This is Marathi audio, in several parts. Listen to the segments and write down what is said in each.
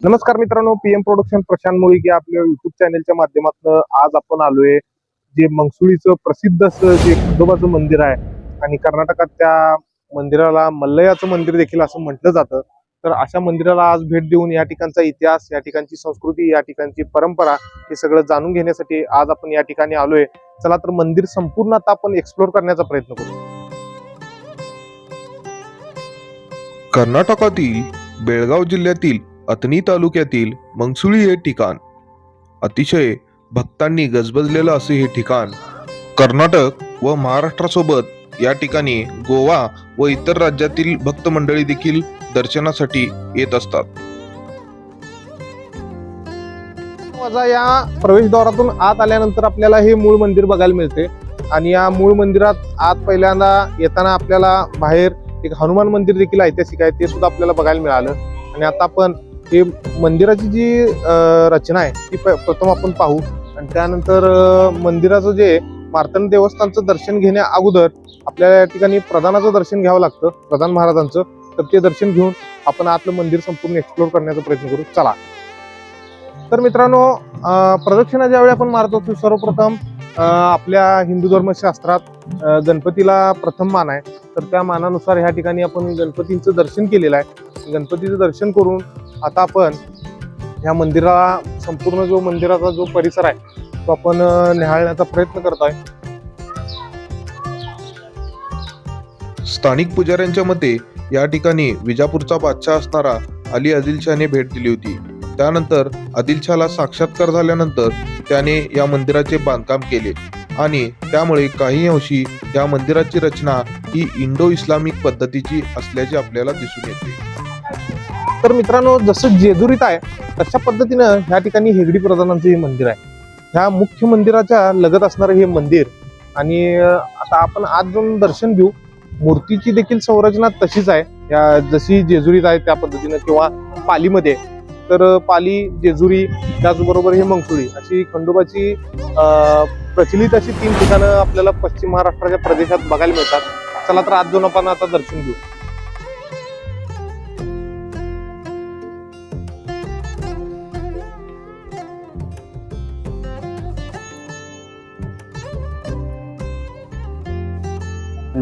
नमस्कार मित्रांनो पीएम प्रोडक्शन प्रशांत मुळीके आपल्या युट्यूब चॅनेलच्या माध्यमातून आज आपण आलोय जे मंगसुळीचं प्रसिद्ध असं जे खंडोबाचं मंदिर आहे आणि कर्नाटकात त्या मंदिराला मल्लयाचं मंदिर देखील असं म्हटलं जातं. तर अशा मंदिराला आज भेट देऊन या ठिकाणचा इतिहास या ठिकाणची संस्कृती या ठिकाणची परंपरा हे सगळं जाणून घेण्यासाठी आज आपण या ठिकाणी आलोय. चला तर मंदिर संपूर्ण आता आपण एक्सप्लोर करण्याचा प्रयत्न करू. कर्नाटकातील बेळगाव जिल्ह्यातील अतनी तालुक्यातील मंगसुळी हे ठिकाण. अतिशय भक्तांनी गजबजलेलं असे हे ठिकाण. कर्नाटक व महाराष्ट्रासोबत या ठिकाणी गोवा व इतर राज्यातील भक्त मंडळी देखील दर्शनासाठी येत असतात. माझा या प्रवेशद्वारातून आत आल्यानंतर आपल्याला हे मूळ मंदिर बघायला मिळते. आणि या मूळ मंदिरात आत पहिल्यांदा येताना आपल्याला बाहेर एक हनुमान मंदिर देखील ऐतिहासिक आहे ते सुद्धा आपल्याला बघायला मिळालं. आणि आता आपण हे मंदिराची जी रचना आहे ती प- प्रथम आपण पाहू. आणि त्यानंतर मंदिराचं जे मार्तंड देवस्थानचं दर्शन घेण्या अगोदर आपल्याला या ठिकाणी प्रधानाचं दर्शन घ्यावं लागतं प्रधान महाराजांचं. तर ते दर्शन घेऊन आपण आतलं मंदिर संपूर्ण एक्सप्लोर करण्याचा प्रयत्न करू. चला. तर मित्रांनो प्रदक्षिणा ज्यावेळी आपण मारतो सर्वप्रथम आपल्या हिंदू धर्मशास्त्रात गणपतीला प्रथम मान आहे. तर त्या मानानुसार ह्या ठिकाणी आपण गणपतींचं दर्शन केलेलं आहे. गणपतीचं दर्शन करून आता आपण ह्या मंदिराला संपूर्ण जो मंदिराचा जो परिसर आहे तो आपण अं, निहाळण्याचा प्रयत्न आहे स्थानिक पुजाऱ्यांच्या मते या ठिकाणी विजापूरचा बादशाह असणारा अली आदिलशाहने भेट दिली होती. त्यानंतर आदिलशाहला साक्षात्कार झाल्यानंतर त्याने या मंदिराचे बांधकाम केले. आणि त्यामुळे काही अंशी या मंदिराची रचना ही इंडो इस्लामिक पद्धतीची असल्याचे आपल्याला दिसून येते. तर मित्रांनो जसं जेजुरीत आहे तशा पद्धतीनं ह्या ठिकाणी हेगडी प्रधानांचं हे मंदिर आहे. ह्या मुख्य मंदिराच्या लगत असणारं हे मंदिर आणि आता आपण आज जाऊन दर्शन घेऊ. मूर्तीची देखील संरचना तशीच आहे. या जशी जेजुरीत आहे त्या पद्धतीनं किंवा पालीमध्ये तर अं, पाली जेजुरी त्याचबरोबर हे मंगसुळी अशी खंडोबाची अं, प्रचलित अशी तीन ठिकाणं आपल्याला पश्चिम महाराष्ट्राच्या प्रदेशात बघायला मिळतात चला तर आज जाऊन आपण आता दर्शन घेऊ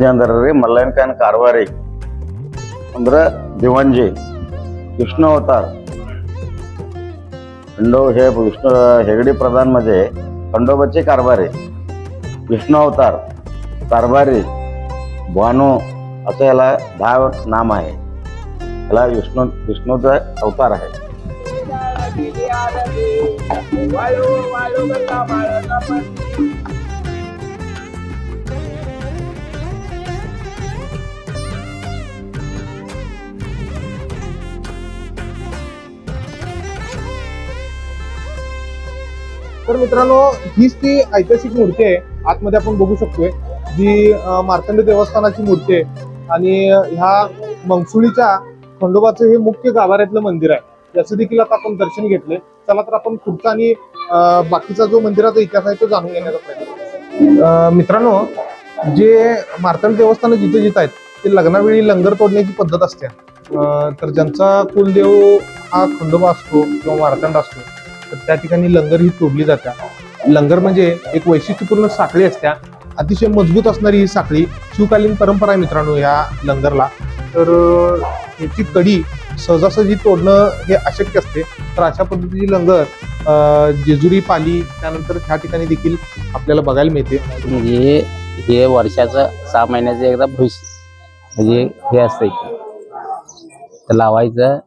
ಅಂದ್ರೆ ಮಲ್ಲಯ್ಯನ ಖಾನ್ ಕಾರವಾರಿ ಅಂದ್ರ ದಿವಂಜಿ विष्णू अवतार खंडो हे विष्णू हेगडी प्रधान म्हणजे खंडोबाचे कारभारी. विष्णू अवतार कारभारी भानू असं याला दहा नाम आहे. याला विष्णू विष्णूचा अवतार आहे. तर मित्रांनो हीच ती ऐतिहासिक मूर्ती आहे. आतमध्ये आपण बघू शकतोय जी मार्तंड देवस्थानाची मूर्ती आहे. आणि ह्या मंगसुळीच्या खंडोबाचं हे मुख्य गाभाऱ्यातलं मंदिर आहे. याचं देखील आता आपण दर्शन घेतलंय. चला तर आपण पुढचा आणि बाकीचा जो मंदिराचा इतिहास आहे तो जाणून घेण्याचा प्रयत्न मित्रांनो जे मार्तंड देवस्थान जिथे जिथे आहेत ते लग्नावेळी लंगर तोडण्याची पद्धत असते. तर ज्यांचा कुलदेव हा खंडोबा असतो किंवा मार्तंड असतो तर त्या ठिकाणी लंगर ही तोडली जातात लंगर म्हणजे एक वैशिष्ट्यपूर्ण साखळी असत्या. अतिशय मजबूत असणारी ही साखळी शिवकालीन परंपरा आहे मित्रांनो या लंगरला. तर याची कडी सहजासहजी तोडणं हे अशक्य असते. तर अशा पद्धतीची लंगर जेजुरी पाली त्यानंतर ह्या ठिकाणी देखील आपल्याला बघायला मिळते. म्हणजे हे वर्षाचं सहा महिन्याचं एकदा भविष्य म्हणजे हे असतं इथे तर लावायचं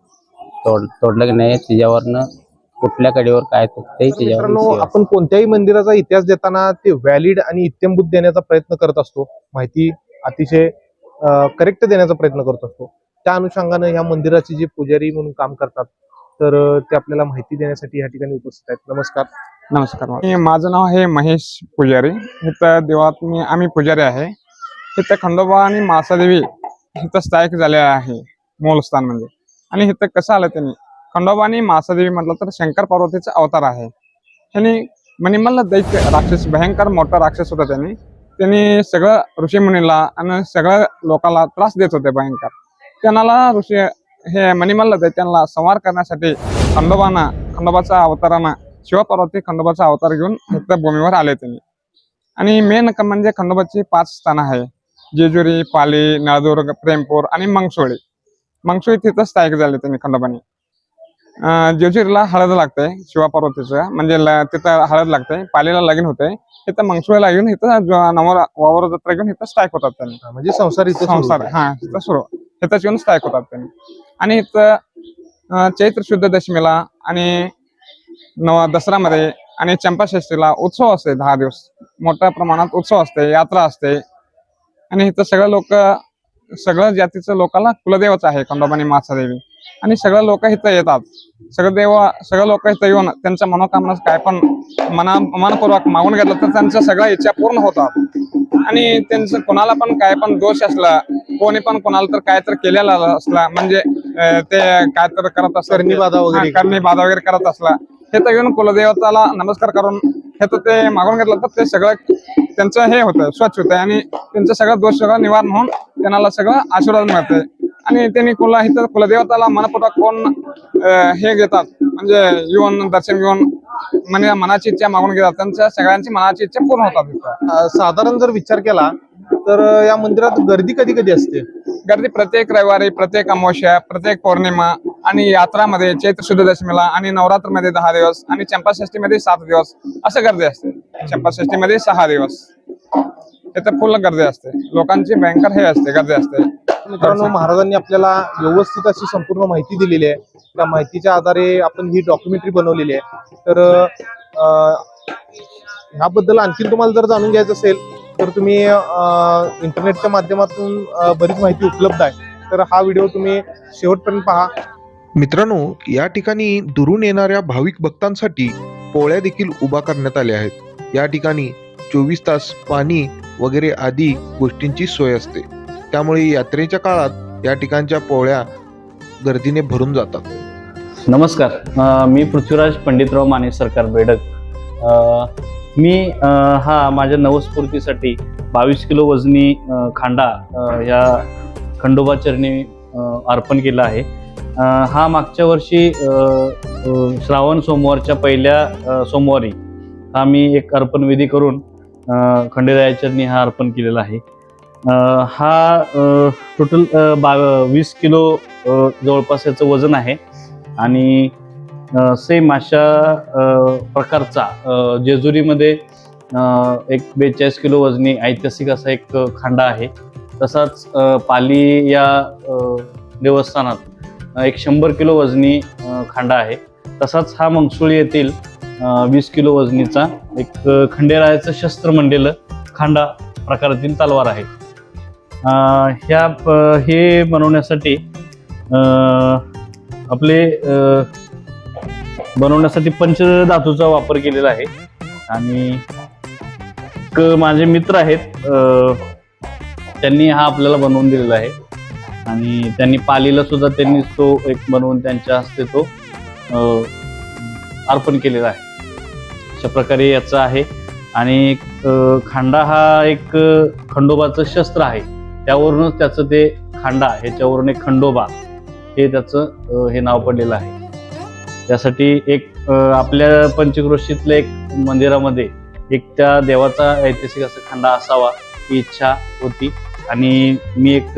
तोड तोडलं की नाही त्याच्यावरनं कुठल्या कडेवर काय मित्रांनो त्याच्यावर आपण कोणत्याही मंदिराचा इतिहास देताना ते व्हॅलिड आणि इत्यंभूत देण्याचा प्रयत्न करत असतो. माहिती अतिशय करेक्ट देण्याचा प्रयत्न करत असतो. त्या अनुषंगानं ह्या मंदिराचे जे पुजारी म्हणून काम करतात तर अं, ते आपल्याला माहिती देण्यासाठी या ठिकाणी उपस्थित आहेत. नमस्कार. नमस्कार मी- माझं नाव आहे महेश पुजारी. इथं देवात मी आम्ही पुजारी आहे. इथं खंडोबा आणि मासादेवी इथं स्थायिक झाले आहे. मूलस्थान म्हणजे. आणि इथं कसं आलं त्यांनी? खंडोबानी मासादेवी म्हटलं तर शंकर पार्वतीचा अवतार आहे. त्यांनी मणिमल्ल दैत्य राक्षस भयंकर मोठा राक्षस होता त्यांनी. त्यांनी सगळं ऋषीमुनीला आणि सगळ्या लोकांना त्रास देत होते भयंकर. त्यांना ऋषी हे मणिमल्ल दैत्यांना संवार करण्यासाठी खंडोबाना खंडोबाचा अवतारानं शिवपार्वती खंडोबाचा अवतार घेऊन इथं भूमीवर आले त्यांनी. आणि मेन म्हणजे खंडोबाची पाच स्थानं आहे. जेजुरी पाली नळदुर्ग प्रेमपूर आणि मंगसोळी. मंगसोळी तिथं स्थायिक झाले त्यांनी खंडोबाने. अं, जेजुरीला हळद लागते शिवपार्वतीचं म्हणजे ल- तिथं हळद लागते पालीला लगीन होते. इथं मंगसोळीला घेऊन इथं नवर वावर जत्रा घेऊन इथं स्थायिक होतात त्यांनी. म्हणजे संसार इथं सुरू संसार. हा इथं सुरू. इथंच येऊन स्थायिक होतात त्यांनी. आणि इथं चैत्र शुद्ध दशमीला आणि नव दसऱ्यामध्ये आणि चंपाषष्टीला उत्सव असते दहा दिवस. मोठ्या प्रमाणात उत्सव असते यात्रा असते. आणि इथं सगळं लोक सगळं जातीचं लोकांना कुलदेवच आहे खंडोबानी मासादेवी आणि सगळं लोक इथं येतात. सगळं देव सगळं लोक इथं येऊन त्यांच्या मनोकामना काय पण मना मनपूर्वक मागून घेतलं तर त्यांच्या सगळ्या इच्छा पूर्ण होतात. आणि त्यांचं कोणाला पण काय पण दोष असला कोणी पण कोणाला तर काय तर केलेला असला म्हणजे ते काय तर करत असलं करणी बाधा वगैरे करत असला हे तर येऊन कुलदेवताला नमस्कार करून हे तर ते मागून घेतलं तर ते सगळं त्यांचं हे होतं स्वच्छ होतं. आणि त्यांचं सगळं दोष सगळं निवारण होऊन त्यांना सगळं आशीर्वाद मिळते आणि त्यांनी कुला इथं कुलदेवताला मनपूर्वक कोण हे घेतात. म्हणजे येऊन दर्शन घेऊन म्हणजे मनाची इच्छा मागून घेतात. त्यांच्या सगळ्यांची मनाची इच्छा पूर्ण होतात इथं. साधारण जर विचार केला तर या मंदिरात गर्दी कधी कधी असते? गर्दी प्रत्येक रविवारी प्रत्येक अमावस्या प्रत्येक पौर्णिमा आणि यात्रामध्ये चैत्र शुद्ध दशमीला आणि नवरात्रमध्ये दहा दिवस आणि चंपाषष्टीमध्ये सात दिवस असं गर्दी असते. चंपाषष्टीमध्ये सहा दिवस. इथं फुल गर्दी असते. लोकांची भयंकर हे असते गर्दी असते. मित्रांनो महाराजांनी आपल्याला व्यवस्थित अशी संपूर्ण माहिती दिलेली आहे. त्या माहितीच्या आधारे आपण ही डॉक्युमेंटरी बनवलेली आहे. तर ह्याबद्दल आणखी तुम्हाला जर जाणून घ्यायचं असेल तर तुम्ही इंटरनेटच्या माध्यमातून बरीच माहिती उपलब्ध आहे. तर हा व्हिडिओ तुम्ही शेवटपर्यंत पहा. मित्रांनो या ठिकाणी दुरून येणाऱ्या भाविक भक्तांसाठी पोळ्या देखील उभा करण्यात आल्या आहेत. या ठिकाणी चोवीस तास पाणी वगैरे आदी गोष्टींची सोय असते. त्यामुळे यात्रेच्या काळात या ठिकाणच्या पोळ्या गर्दीने भरून जातात. नमस्कार. मी पृथ्वीराज पंडितराव माने सरकार बेडक. मी हा माझ्या नवस्फूर्तीसाठी बावीस किलो वजनी खांडा या खंडोबा चरणी अर्पण केला आहे. हा मागच्या वर्षी श्रावण सोमवारच्या पहिल्या सोमवारी हा मी एक अर्पण विधी करून अ, हा अर्पण केलेला आहे. हा टोटल बा वीस किलो जवळपास याचं वजन आहे. आणि सेम अशा प्रकारचा जेजुरीमध्ये एक बेचाळीस किलो वजनी ऐतिहासिक असा एक खांडा आहे. तसाच पाली या देवस्थानात एक शंभर किलो वजनी खांडा आहे. तसाच हा मंगसुळी येथील वीस किलो वजनीचा एक खंडेरायाचं शस्त्र म्हणलेलं खांडा प्रकारातील तलवार आहे. ह्या हे बनवण्यासाठी आपले बनवण्यासाठी पंचधातूचा वापर केलेला आहे. आणि एक माझे मित्र आहेत त्यांनी हा आपल्याला बनवून दिलेला आहे. आणि त्यांनी पालीला सुद्धा त्यांनी तो एक बनवून त्यांच्या हस्ते तो अर्पण केलेला आहे. अशा प्रकारे याचा आहे. आणि खांडा हा एक खंडोबाचं शस्त्र आहे. त्यावरूनच त्याचं ते खांडा ह्याच्यावरून एक खंडोबा हे त्याचं हे नाव पडलेलं आहे. त्यासाठी एक आपल्या पंचक्रोशीतल्या एक मंदिरामध्ये एक त्या देवाचा ऐतिहासिक असा खांडा असावा ही इच्छा होती. आणि मी एक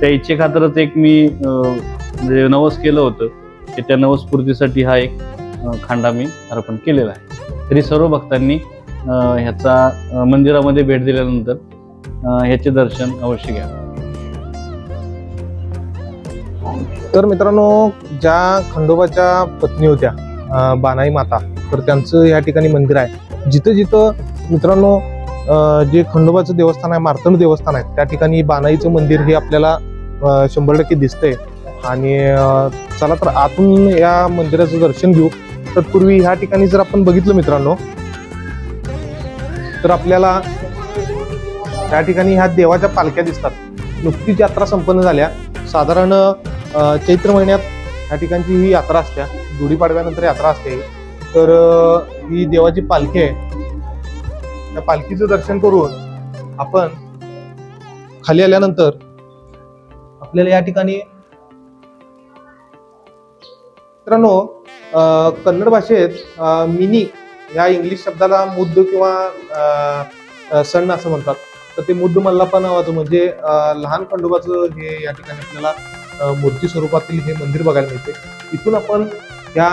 त्या इच्छेखातरच एक मी म्हणजे नवस केलं होतं. की त्या नवस्फूर्तीसाठी हा एक खांडा मी अर्पण केलेला आहे. तरी सर्व भक्तांनी ह्याचा मंदिरामध्ये भेट दिल्यानंतर ह्याचे दर्शन अवश्य घ्या. तर मित्रांनो ज्या खंडोबाच्या पत्नी होत्या बानाई माता तर त्यांचं या ठिकाणी मंदिर आहे. जिथं जिथं मित्रांनो जे खंडोबाचं देवस्थान आहे मार्तंड देवस्थान आहे त्या ठिकाणी बानाईचं मंदिर हे आपल्याला शंभर टक्के दिसतंय. आणि चला तर आतून या मंदिराचं दर्शन घेऊ. तत्पूर्वी ह्या ठिकाणी जर आपण बघितलं मित्रांनो तर आपल्याला त्या ठिकाणी ह्या देवाच्या पालख्या दिसतात. नुकतीच यात्रा संपन्न झाल्या. साधारण चैत्र महिन्यात ह्या ठिकाणची ही यात्रा असते. गुढीपाडव्यानंतर यात्रा असते तर ही देवाची पालखी आहे. त्या पालखीचं दर्शन करून आपण खाली आल्यानंतर आपल्याला या ठिकाणी मित्रांनो कन्नड भाषेत मिनी या इंग्लिश शब्दाला मुद्द किंवा सण असं म्हणतात. तर ते मुद्द मल्लाप्पा नावाचं म्हणजे लहान खंडोबाचं हे या ठिकाणी आपल्याला मूर्ती स्वरूपातील हे मंदिर बघायला मिळते. इथून आपण या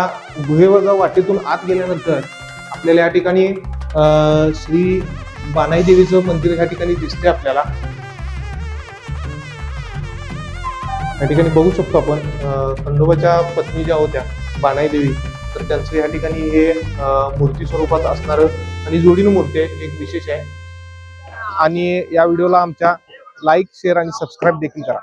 गुहेवजा वाटेतून आत गेल्यानंतर आपल्याला या ठिकाणी श्री बानाई देवीचं मंदिर या ठिकाणी दिसते आपल्याला. या ठिकाणी बघू शकतो आपण खंडोबाच्या पत्नी ज्या होत्या बाणाई देवी. तर त्यांचं या ठिकाणी हे मूर्ती स्वरूपात असणारं आणि जोडीनं मूर्ती आहे एक विशेष आहे. आणि या व्हिडिओला आमच्या लाईक शेअर आणि सबस्क्राईब देखील करा.